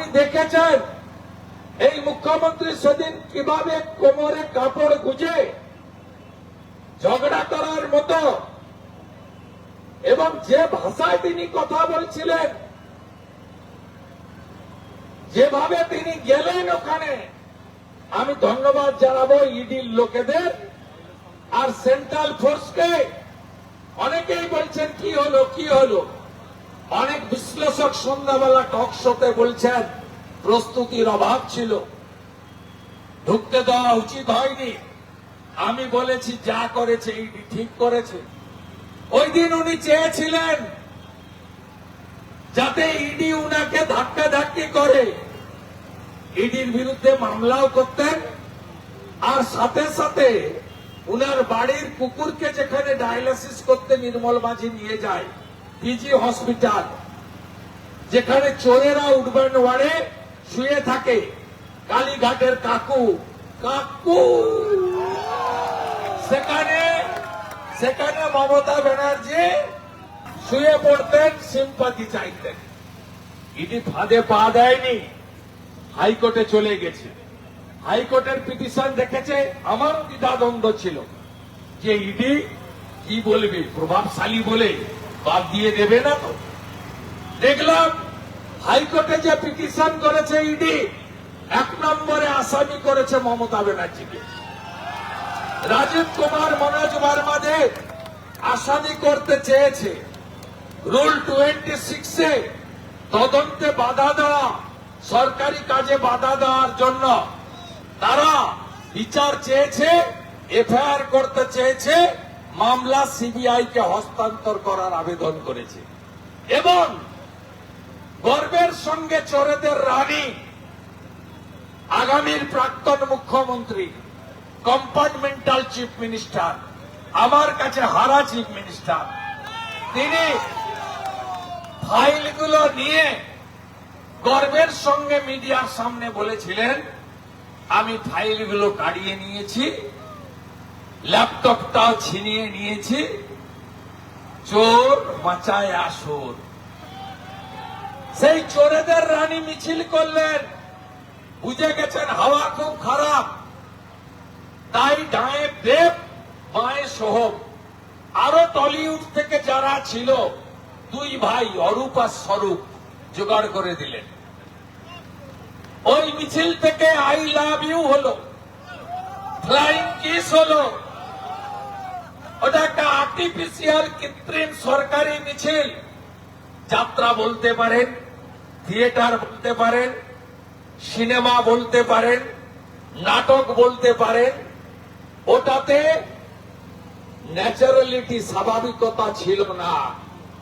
আপনি দেখেছেন? এই মুখ্যমন্ত্রী সেদিন কীভাবে কোমরে কাপড় গুজে ঝগড়া করার মতো এবং যে ভাষায় তিনি কথা বলছিলেন, যেভাবে তিনি গেলেন ওখানে, আমি ধন্যবাদ জানাব ইডির লোকেদের আর সেন্ট্রাল ফোর্সকে। অনেকেই বলছেন, কি হলো কি হলো? অনেক বিশ্লেষক সন্ধ্যাবেলা টক শোতে বলছেন, প্রস্তুতির অভাব ছিল। ঢুকতে দেওয়া উচিত হয়নি। আমি বলেছি, যা করেছে ইডি ঠিক করেছে। ওই দিন উনি চেয়েছিলেন যাতে ইডি উনাকে ধাক্কা ধাক্কি করে। ইডির বিরুদ্ধে মামলাও করতেন, আর সাথে সাথে উনার বাড়ির কুকুরকে যেখানে ডায়ালিসিস করতে নির্মল মাঝি নিয়ে যায় পিজি হসপিটাল যেখানে চোরেরা উঠবেন ওয়ার্ডে শুয়ে থাকে। কালীঘাটের কাকু কাকু! সেখানে সেখানে মমতা ব্যানার্জি শুয়ে পড়তেন সিম্পাতি চাইতেন। ইডি ফাঁদে পা দেয়নি, হাইকোর্টে চলে গেছে। হাইকোর্টের পিটিশন দেখেছে আমারও দ্বিধাদ্বন্দ্ব ছিল। যে ইডি কি বলবে, প্রভাবশালী বলে বাদ দিয়ে দেবে না তো। দেখলাম হাইকোর্টে যে পিটিশন করেছে ইডি, এক নম্বরে আসামি করেছে মমতা ব্যানার্জিকে। রাজীব কুমার, মনোজ বর্মাদে আসামি করতে চেয়েছে। রুল টোয়েন্টি সিক্সে তদন্তে বাধা দেওয়া, সরকারি কাজে বাধা দেওয়ার জন্য তারা বিচার চেয়েছে, এফআইআর করতে চেয়েছে মামলা সিবিআই কে হস্তান্তর করার আবেদন করেছে। এবং গর্বের সঙ্গে চোরেদের রানী, আগামীর প্রাক্তন মুখ্যমন্ত্রী কম্পার্টমেন্টাল চিফ মিনিস্টার আমার কাছে হারা চিফ মিনিস্টার তিনি ফাইলগুলো নিয়ে গর্বের সঙ্গে মিডিয়ার সামনে বলেছিলেন, আমি ফাইলগুলো কাড়িয়ে নিয়েছি। ল্যাপটপটাও ছিনিয়ে নিয়েছি। চোর বাঁচায় আসর সেই চোরেদের রানী মিছিল করলেন। বুঝে গেছেন হাওয়া খুব খারাপ। তাই ডায়ে দেব, বাঁয়ে সোহম। আরও টলিউড থেকে যারা ছিল, দুই ভাই অরূপ আর স্বরূপ জোগাড় করে দিলেন। ওই মিছিল থেকে আই লাভ ইউ হলো। ফ্লাইং কিস হলো। ওটা একটা আর্টিফিশিয়াল কৃত্রিম সরকারি মিছিল। যাত্রা বলতে পারেন, থিয়েটার বলতে পারেন, সিনেমা বলতে পারেন, নাটক বলতে পারেন, ওটাতে ন্যাচারালিটি স্বাভাবিকতা ছিল না।